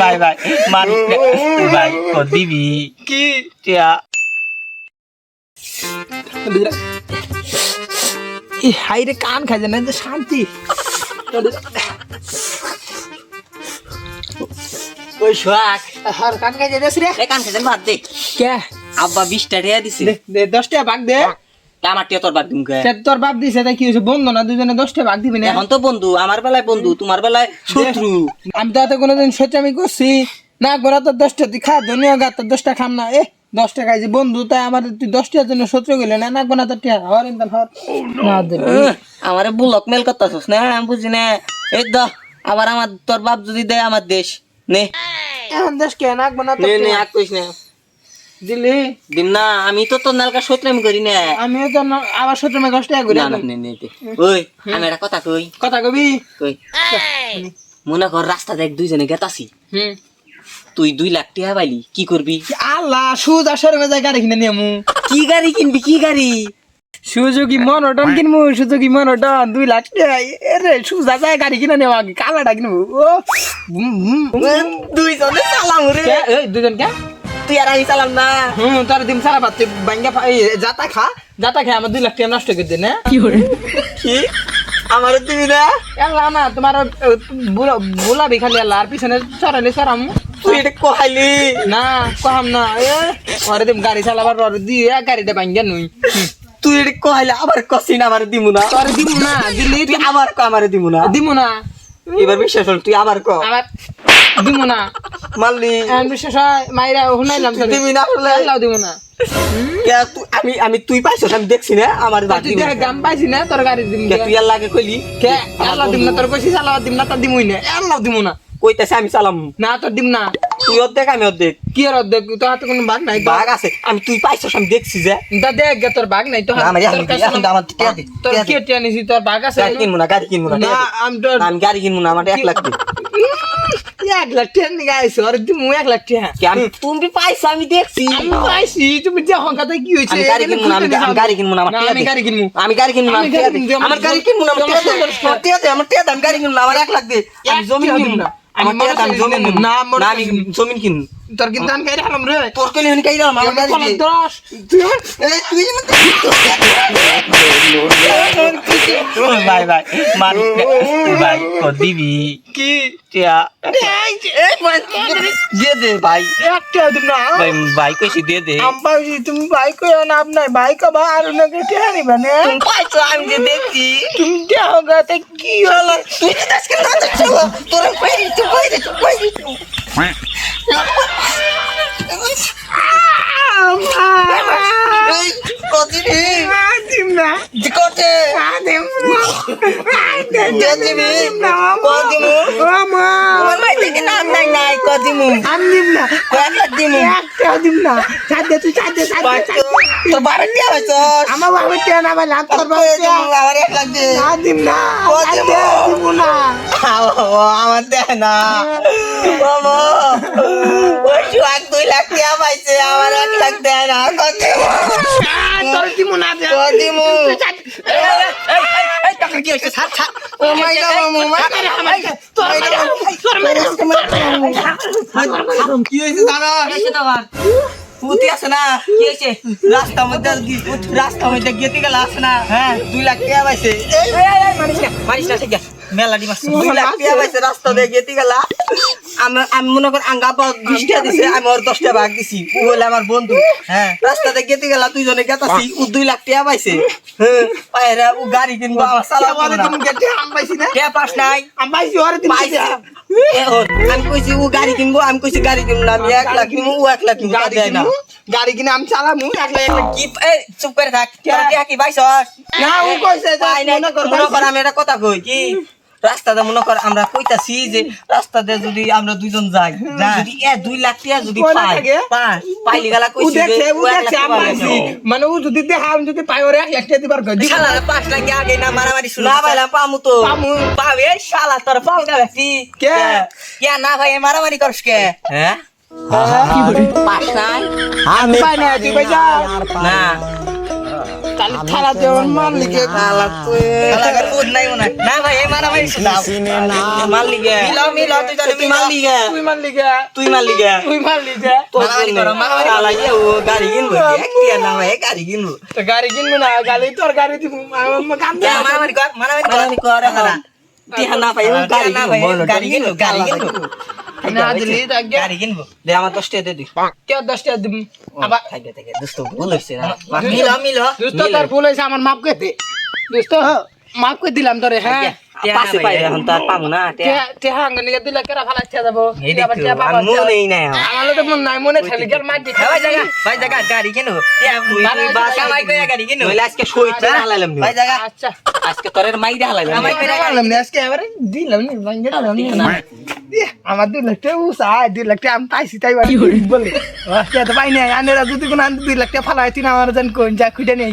ভাই ভাই মানুষ ভাই দিবি কি টিয়া এই হাইরে কান খাইছে না যে শান্তি। ওই সোহাগ। হার কান খাইছে রে। কান খেতে ভাত দে। কে? আব্বা বিশটা টিয়া দিছে। দে দে দশ টাকা ভাগ। দে আমার টিয়া তোর দিম সে তোর বাপ দিছে তাই কি হয়েছে বন্ধু না দুজনে দশ টাকা ভাগ দিবি না? এখন তো বন্ধু আমার বেলায় বন্ধু তোমার বেলায় শত্রু। আমি তো এত কোনোদিন আমি করছি। না গোড়া তোর দশটা তুই খা ধনীয় গা তোর দশটা খাম না। এ দশ টাকা খাইছি। বন্ধু তাই আমার তুই দশটার জন্য শত্রু গেলে না? না গোনা তোর টিয়া হর ইন্দান হর না দে। আমারে বুলক মেল করতেছস না? আমি বুঝি না। এই দ আবার আমার তোর বাপ যদি দেয় আমার দেশ। নে। এখন দেশ কে? না গোনা তোর নে নে কইস না। দিলি? দিম না আমি তো তোর নালকা সত্যি করি না। আমিও তো আবার শত্রু মে দশ টাকা ঘুরে না না নে ওই আমি একটা কথা কই। কথা কবি? কই। মনে কর রাস্তা দেখ দুইজনে গেতাছি। হুম। তুই দুই লাখ টাকা পাইলি কি করবি? আল্লাহ সুজ আসার মেজায় গাড়ি কিনে নিয়ে মু কি গাড়ি কিনবি কি গাড়ি? সুজুকি মনোটন কিনবো সুজুকি মনোটন দুই লাখ টাকা এরে সুজা যায় গাড়ি কিনে নেওয়া কালাটা কিনবো। দুইজনে চালাম রে। দুজন কে? তুই আর আমি চালাম না। হুম তোর দিন সারা পাচ্ছে বাঙ্গা যাতা খা। যাতা খাই আমার দুই লাখ টাকা নষ্ট করে দে না? কি আমার দিবি না? এলা না তোমার বুলাবি খালি এলা আর পিছনে চড়ালে চড়াম। তুই এটা কহাইলি? না কহাম না এ ওরে দিম গাড়ি চালাবার ওরে দিয়ে গাড়িটা বাঙ্গা নুই। তুই এটা কহাইলি আবার কসিন আমার দিমু না। তোর দিম না দিলি তুই আবার ক আমার দিমু না। দিমু না। এবার বিশ্বাস হল তুই আবার ক। আবার দিমু না। মারলি। বিশেষ হয় মাইরা শুনাইলাম তো দিবি না আল্লাহ না। তুই আমি আমি তুই পাইছস আমি দেখছি না আমার দেখে গাম পাইছি না। তোর গাড়ি দিম তুই আর লাগে কইলি? কে আল্লাহ দিম না তোর কইছি চালাবার দিম না তোর দিমুই না। আল্লাহ দিমু না। কইতাছে আমি চালাম। না তোর দিম না। তুই অর্ধেক আমি অর্ধেক। কি আর অর্ধেক? তোর হাতে কোনো বাঘ নাই বাঘ আছে। আমি তুই পাইছস আমি দেখছি যে। তা দেখ গে তোর বাঘ নাই তো আমার এখন তোর তো আমার কে টিয়া নিছি তোর বাঘ আছে গাড়ি কিনবো না গাড়ি কিনবো না। দে। আমি গাড়ি কিনবো না আমার এক লাখ দে। এক লাখ টাকা নিয়ে আইসি আর তুমি এক লাখ টাকা। তুমি পাইছো আমি দেখছি। আমি পাইছি তুমি যে হংকাতে কি হয়েছে আমি গাড়ি কিনবো আমি গাড়ি কিনবো আমার আমি। গাড়ি কিনবো। আমি গাড়ি কিনবো আমি আমার গাড়ি কিনবো, আমার টিয়া দে। আমার দে। টিয়া আমি গাড়ি কিনবো আমার এক লাখ দে। আমি জমি কিনবো না। আমি জমি কিনবো। না। আমি জমি কিনবো। তোর কিন্তু আমি গাড়ি হারাম রে। তোর কইলে আমি গাড়ি আমার গাড়ি। দশ। তুই ভাই ভাই মানুষ ভাই ও দিবি। কি? টিয়া দে দে ভাই। একটা দিম না। ভাই ভাই কইছি দে দে। আমি পাইছি তুমি ভাই কইও না আপনার ভাই কবা আর ওনাকে টিয়া নিবে না। তুমি পাইছো আমি যে দেখছি। তুমি টিয়া হোগাতে কি হলো? তুই তো আজকে না দেখছ তোর কই তুই কই তুই কই না না না না তুই চাঁদে চাঁদে তো বারো টিয়া হইছো আমার বাবা টিয়া না ভাই লাভ করব না দিব না আমার দেখ না লাখ টাকা পাইছে আমার এক লাখ দেয় না কত তোর না। দিমু কি হয়েছে? দাদা পুতি আছে না? কি হয়েছে? রাস্তার মধ্যে রাস্তার মধ্যে গেতে গেলে আছে না? হ্যাঁ দুই লাখ টাকা পাইছে এই, এই, এই, মারিস না মারিস না ঠিক আছে। মেলা দিমাস দুই লাখ টাকা পাইছে রাস্তা দিয়ে গেতে গেলা। আমি আমি মনে করি আঙ্গা পাও বিশ দিছে আমি ওর দশ টাকা ভাগ দিছি। ও হলে আমার বন্ধু। হ্যাঁ রাস্তাতে গেতে গেলা দুইজনে গেতাছি ও দুই লাখ টাকা পাইছে। হ্যাঁ পায়রা ও গাড়ি কিনবো আমার না। তুমি গেটে আম পাইছি না। টাকা পাস নাই। আম পাইছি ওরে দিম পাইছে। এ আমি কইছি ও গাড়ি কিনবো আমি কইছি গাড়ি কিনবো না আমি এক লাখ কিনবো ও এক লাখ কিনবো গাড়ি না। কিনবো গাড়ি কিনে আমি চালামু একলা একলা কি এই চুপ করে থাক। তোর কি কি পাইছস? না ও কইছে যে মনে কর মনে কর আমি একটা কথা কই কি? রাস্তাতে মনে কর আমরা কইতাছি যে রাস্তাতে যদি আমরা দুইজন যাই যদি এ দুই লাখ টাকা যদি পাই পাইলি গেলা কইছি যে। মানে ও যদি দেখে আমি যদি পাই ওরে এক লাখ টাকা দিবার কই দিব শালা পাঁচ লাখ আগে না মারামারি শুরু না পাইলাম পামু তো। পামু। পাবে শালা তোর পাও না ব্যক্তি কে? কে? না ভাই মারামারি করস কে? হ্যাঁ? পাঁচ নাই। আমি পাই না তুই পাইছা না। তাহলে থালা দিয়ে আমার মারলি কে শালা তুই। শালাকার মুড নাই মনে হয়। না ভাই এই মারা মারলি গে মিলাও মিলাও তুই জানি তুই মারলি গে তুই মারলি কে তুই মারলি গে তুই মারলি কে মারামারি করো। মারামারি শালা ইয়ে ও গাড়ি কিনবো একটিয়া না ভাই গাড়ি কিনবো। তো গাড়ি কিনবো না গাড়ি তোর গাড়ি দিব। আমার কাম যা মারামারি কর মারামারি কর। মারামারি কর না টিহা না পাই গাড়ি না গাড়ি কিনবো গাড়ি কিনবো। না দিলি তা গাড়ি কিনবো। দে আমার দশ টাকা দে দিস কে দশ টাকা দিবি আবার থাকে থাকে দোস্ত ভুল হইছে না। মিলো মিলো। দোস্ত তোর ভুল হয়েছে আমার মাফ করে দে। দোস্ত মাফ করে দিলাম তোরে হ্যাঁ। পাশে পাই এখন তো পাবো না টেহা। আঙ্গ নিকে দিলে কেরা ভালো ইচ্ছা যাব? এই আবার দেখো টিয়া পাবা আর মন নেই না আমার তো মন নাই মনে ঠেলি গেল মার ভাই জায়গা ভাই জায়গা গাড়ি কিনবো তুই বাস কামাই করে গাড়ি কিনবো আজকে সইতে হালাইলাম ভাই জায়গা আচ্ছা। আজকে তোরের মাই দিয়ে হালাইলাম কামাই করে দিলাম আজকে এবারে দিলাম নি ভাঙ্গে দিলাম না। আমার দুই লাখ টাকা উসা দুই লাখ টাকা আমি পাইছি তাই বাড়ি বলে। তো পাই নাই আনেরা যদি কোনো দুই লাখ টাকা ফালাই তিন আমার জান কোন যা খুঁজে নিয়ে